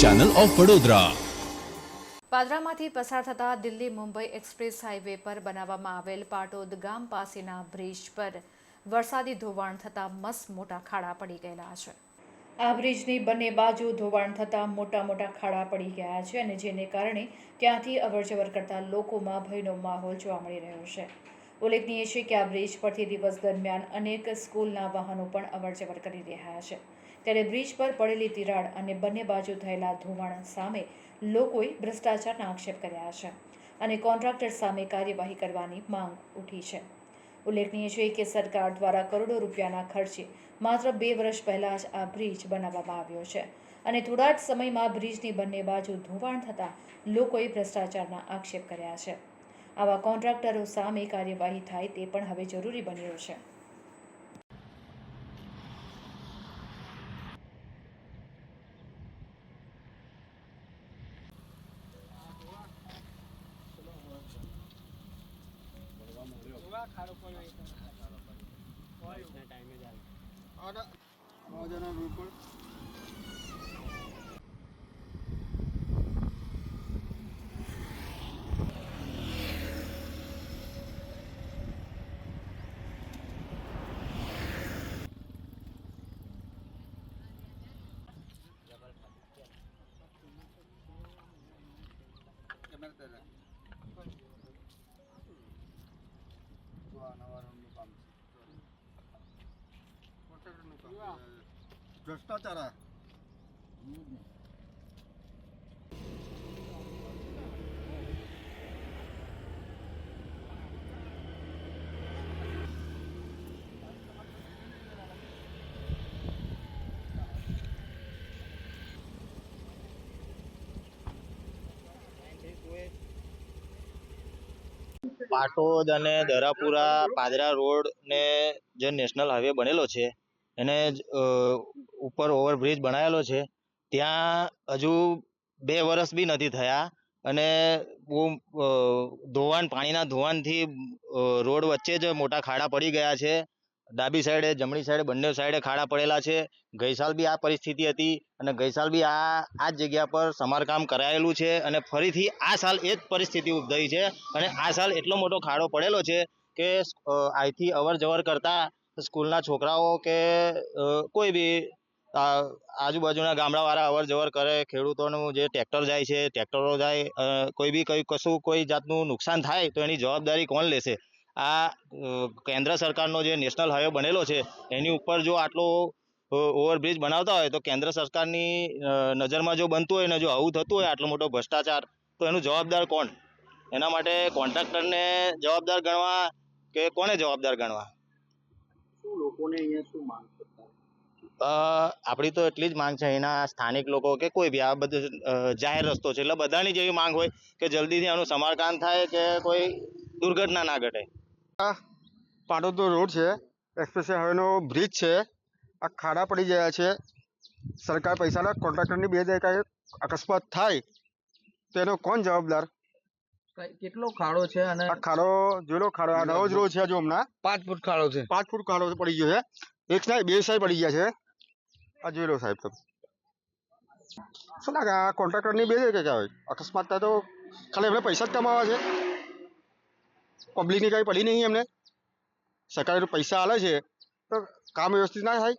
Channel of Vadodara પાદરામાંથી પસાર થતા દિલ્હી મુંબઈ એક્સપ્રેસ હાઈવે પર બનાવવામાં આવેલ પાટોદ ગામ પાસેના બ્રિજ પર વરસાદી ધોવાણ થતાં મસ મોટા ખાડા પડી ગયેલા છે. આ બ્રિજની બંને બાજુ ધોવાણ થતાં મોટા મોટા ખાડા પડી ગયા છે અને જેને કારણે ત્યાંથી અવરજવર કરતા લોકોમાં ભયનો માહોલ જોવા મળી રહ્યો છે. ઉલ્લેખનીય છે કે આ બ્રિજ પરથી દિવસ દરમિયાન અનેક સ્કૂલના વાહનો પણ અવરજવર કરી રહ્યા છે. ત્યારે બ્રિજ પર પડેલી તિરાડ અને બંને બાજુ થયેલા ધોવાણ સામે લોકોએ ભ્રષ્ટાચારના આક્ષેપ કર્યા છે અને કોન્ટ્રાક્ટર સામે કાર્યવાહી કરવાની માંગ ઉઠી છે. ઉલ્લેખનીય છે કે સરકાર દ્વારા કરોડો રૂપિયાના ખર્ચે માત્ર બે વર્ષ પહેલાં જ આ બ્રિજ બનાવવામાં આવ્યો છે અને થોડા જ સમયમાં બ્રિજની બંને બાજુ ધોવાણ થતાં લોકોએ ભ્રષ્ટાચારના આક્ષેપ કર્યા છે. આવા કોન્ટ્રાક્ટરો સામે કાર્યવાહી થાય તે પણ હવે જરૂરી બન્યું છે. ખાડો પડ્યો ટાઈમે જાય આવ્યો મોજાનો રૂપિયો ભ્રષ્ટાચાર. પાટોદ અને દરાપુરા પાદરા રોડ ને જે નેશનલ હાઈવે બનેલો છે એને ઉપર ઓવરબ્રિજ બનાવેલો છે, ત્યાં હજુ બે વર્ષ બી નથી થયા અને બહુ ધોવાણ, પાણીના ધોવાણથી રોડ વચ્ચે જ મોટા ખાડા પડી ગયા છે. ડાબી સાઈડે જમણી સાઈડે બંને સાઈડે ખાડા પડેલા છે. ગઈ સાલ બી આ પરિસ્થિતિ હતી અને ગઈ સાલ બી આ આ જ જગ્યા પર સમારકામ કરાયેલું છે અને ફરીથી આ સાલ એ જ પરિસ્થિતિ ઉદ્ભવી છે અને આ સાલ એટલો મોટો ખાડો પડેલો છે કે અહીંથી અવર જવર કરતા સ્કૂલના છોકરાઓ કે કોઈ બી આજુબાજુના ગામડાવાળા અવર જવર કરે ખેડૂતોનું જે ટ્રેક્ટર જાય છે ટ્રેક્ટરો જાય કોઈ બી કંઈ કશું કોઈ જાતનું નુકસાન થાય તો એની જવાબદારી કોણ લેશે? આ કેન્દ્ર સરકારનો જે નેશનલ હાઈવે બનેલો છે એની ઉપર જો આટલો ઓવરબ્રિજ બનાવતા હોય તો કેન્દ્ર સરકારની નજરમાં જો બનતું હોય ને જો આવું થતું હોય આટલો મોટો ભ્રષ્ટાચાર તો એનું જવાબદાર કોણ? એના માટે કોન્ટ્રાક્ટરને જવાબદાર ગણવા કે કોને જવાબદાર ગણવા? અ, આપણી તો એટલી જ માંગ છે. અહીંના સ્થાનિક લોકો કે કોઈ બી આ બધું જાહેર રસ્તો છે. એટલે બધાની જેવી માંગ હોય કે જલ્દીથી આનું સમારકામ થાય કે કોઈ દુર્ઘટના ના ઘટે. પાટોદનો રોડ છે. એક્સપ્રેસ હવેનો બ્રિજ છે. આ ખાડા પડી ગયા છે. સરકાર પૈસાના કોન્ટ્રાક્ટરની બે જગ્યાએ અકસ્માત થાય. તેનો એનો કોણ જવાબદાર? કેટલો ખાડો છે અને આ ખાડો જોયેલો ખાડો આ નવો જ રોડ છે હજુ હમણાં. પાંચ ફૂટ ખાડો છે. પાંચ ફૂટ ખાડો પડી ગયો છે. એક સાઈડ બે સાઈડ પડી ગયા છે. આ જોઈ લો સાહેબ તમે. શું લાગે, આ કોન્ટ્રાક્ટરની બે કે કહેવાય અકસ્માત થાય તો ખાલી એમને પૈસા જ કમાવા છે. પબ્લિકની કાંઈ પડી નહીં એમને. સરકારે પૈસા આલે છે, તો કામ વ્યવસ્થિત ના થાય?